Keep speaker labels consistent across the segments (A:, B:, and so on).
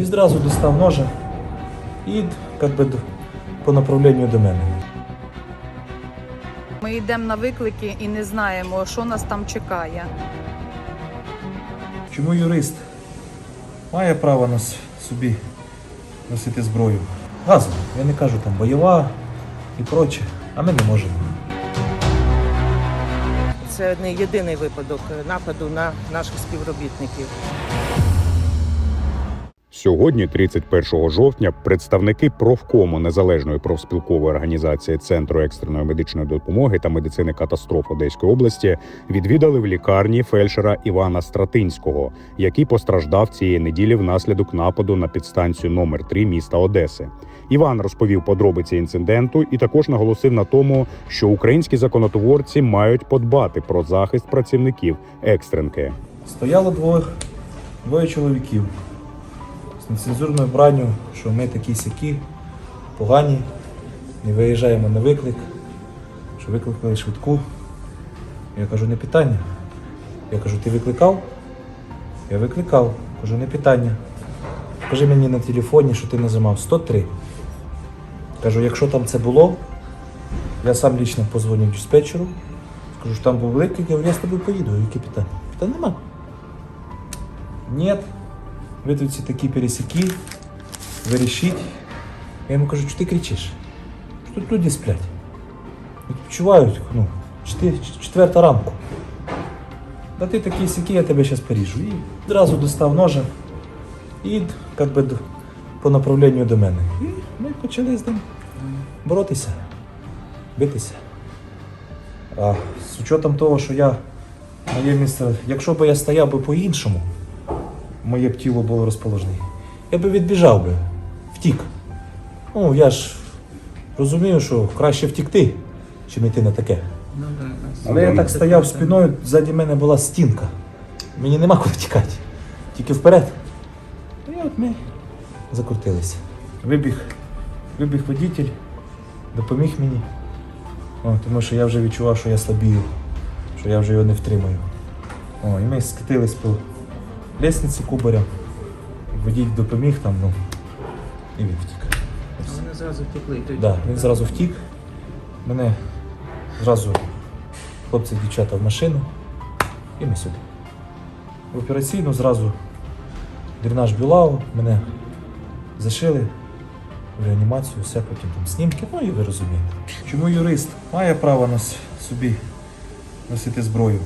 A: І зразу достав ножа і как би, по направленню до мене.
B: Ми йдемо на виклики і не знаємо, що нас там чекає.
A: Чому юрист має право на с- собі носити зброю? Газово, я не кажу там бойова і проче, а ми не можемо.
C: Це не єдиний випадок нападу на наших співробітників.
D: Сьогодні, 31 жовтня, представники профкому незалежної профспілкової організації Центру екстреної медичної допомоги та медицини катастроф Одеської області відвідали в лікарні фельдшера Івана Стратинського, який постраждав цієї неділі внаслідок нападу на підстанцію номер 3 міста Одеси. Іван розповів подробиці інциденту і також наголосив на тому, що українські законотворці мають подбати про захист працівників екстренки.
A: Стояло двоє, двоє чоловіків з нецензурною бранню, що ми такі сякі, погані, не виїжджаємо на виклик, що викликали швидку. Я кажу, не питання. Я кажу, ти викликав? Я викликав. Кажу, не питання. Покажи мені на телефоні, що ти нажимав 103. Кажу, якщо там це було, я сам лічно позвоню диспетчеру, скажу, що там був виклик, я з тобою поїду. Які питання? Питань нема. Нет, ви тут всі такі пересіки, ви рішіть. Я йому кажу, що ти кричиш? Тут люди сплять? Відпочивають, ну, четверта ранку. Да ти такий сякі, я тебе зараз поріжу. І одразу достав ножа і как би, по направленню до мене. І ми почали з ним боротися, битися. А з учетом того, що я моє місце, якщо б я стояв би по-іншому, моє б тіло було розположене, я би відбіжав би, втік. Ну, я ж розумію, що краще втікти, чим йти на таке. Але я так стояв спиною, ззаді мене була стінка. Мені нема куди тікати. Тільки вперед. І от ми закрутилися. Вибіг, вибіг водитель, допоміг мені. О, тому що я вже відчував, що я слабію, що я вже його не втримаю. О, і ми скатились по лестниці кубаря. Водій допоміг там, ну, і він втік.
C: Вони зразу втекли.
A: Да, він зразу втік. Мене зразу хлопці, дівчата в машину. І ми сюди. В операційну зразу дренаж Білау, мене зашили в реанімацію, все потім там снімки, ну і ви розумієте. Чому юрист має право на с- собі носити зброю?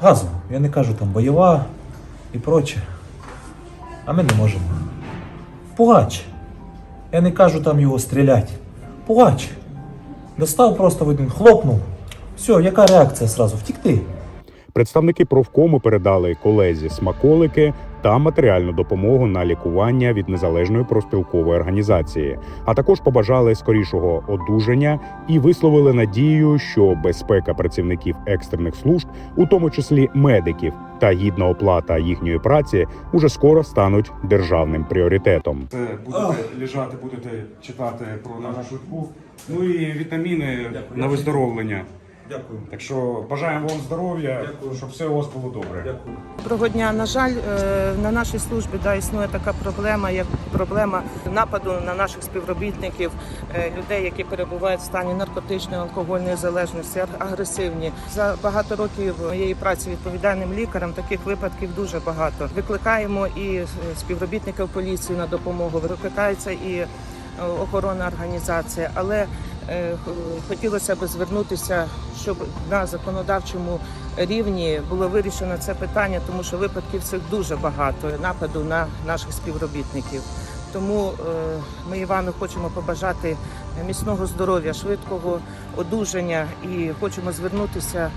A: Газово, я не кажу там бойова і проче. А ми не можемо. Пугач. Я не кажу там його стріляти. Пугач. Достав просто один, хлопнув. Все, яка реакція зразу? Втікти.
D: Представники профкому передали колезі смаколики та матеріальну допомогу на лікування від незалежної профспілкової організації, а також побажали скорішого одужання і висловили надію, що безпека працівників екстрених служб, у тому числі медиків, та гідна оплата їхньої праці уже скоро стануть державним пріоритетом.
E: Це будете лежати, будете читати про нашу швидку. Ну і вітаміни на виздоровлення.
A: Дякую.
E: Так що бажаємо вам здоров'я, щоб все у вас було добре.
C: Доброго дня. На жаль, е, на нашій службі да, існує така проблема, як проблема нападу на наших співробітників, е, людей, які перебувають в стані наркотичної алкогольної залежності, агресивні. За багато років моєї праці відповідальним лікарем таких випадків дуже багато. Викликаємо і е, співробітників поліції на допомогу, викликається і охоронна організація, але хотілося б звернутися, щоб на законодавчому рівні було вирішено це питання, тому що випадків цих дуже багато нападу на наших співробітників. Тому е, ми Івану хочемо побажати міцного здоров'я, швидкого одужання і хочемо звернутися е,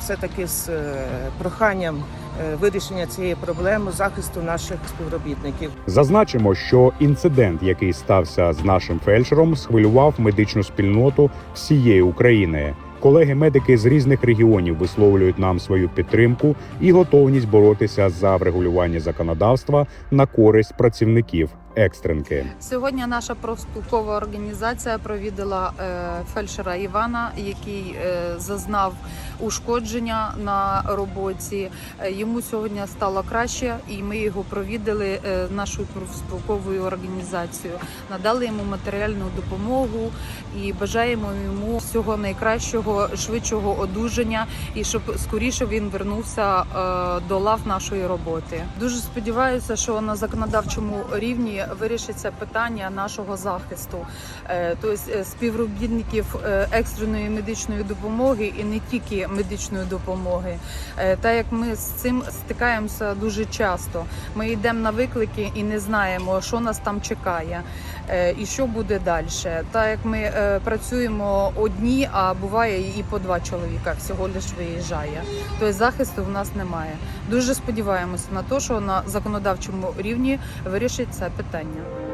C: все-таки з е, проханням е, вирішення цієї проблеми захисту наших співробітників.
D: Зазначимо, що інцидент, який стався з нашим фельдшером, схвилював медичну спільноту всієї України. Колеги-медики з різних регіонів висловлюють нам свою підтримку і готовність боротися за врегулювання законодавства на користь працівників екстренки.
B: Сьогодні наша профспілкова організація провідала е, фельдшера Івана, який е, зазнав ушкодження на роботі. Е, Йому сьогодні стало краще, і ми його провідали нашою профспілковою організацією. Надали йому матеріальну допомогу і бажаємо йому всього найкращого, швидшого одужання і щоб скоріше він вернувся до лав нашої роботи. Дуже сподіваюся, що на законодавчому рівні вирішиться питання нашого захисту, тобто співробітників е, екстреної медичної допомоги і не тільки медичної допомоги. Е, Та як ми з цим стикаємося дуже часто. Ми йдемо на виклики і не знаємо, що нас там чекає і що буде далі. Та як ми працюємо одні, а буває і по два чоловіка всього лише виїжджає. Тобто захисту в нас немає. Дуже сподіваємося на те, що на законодавчому рівні вирішить це питання.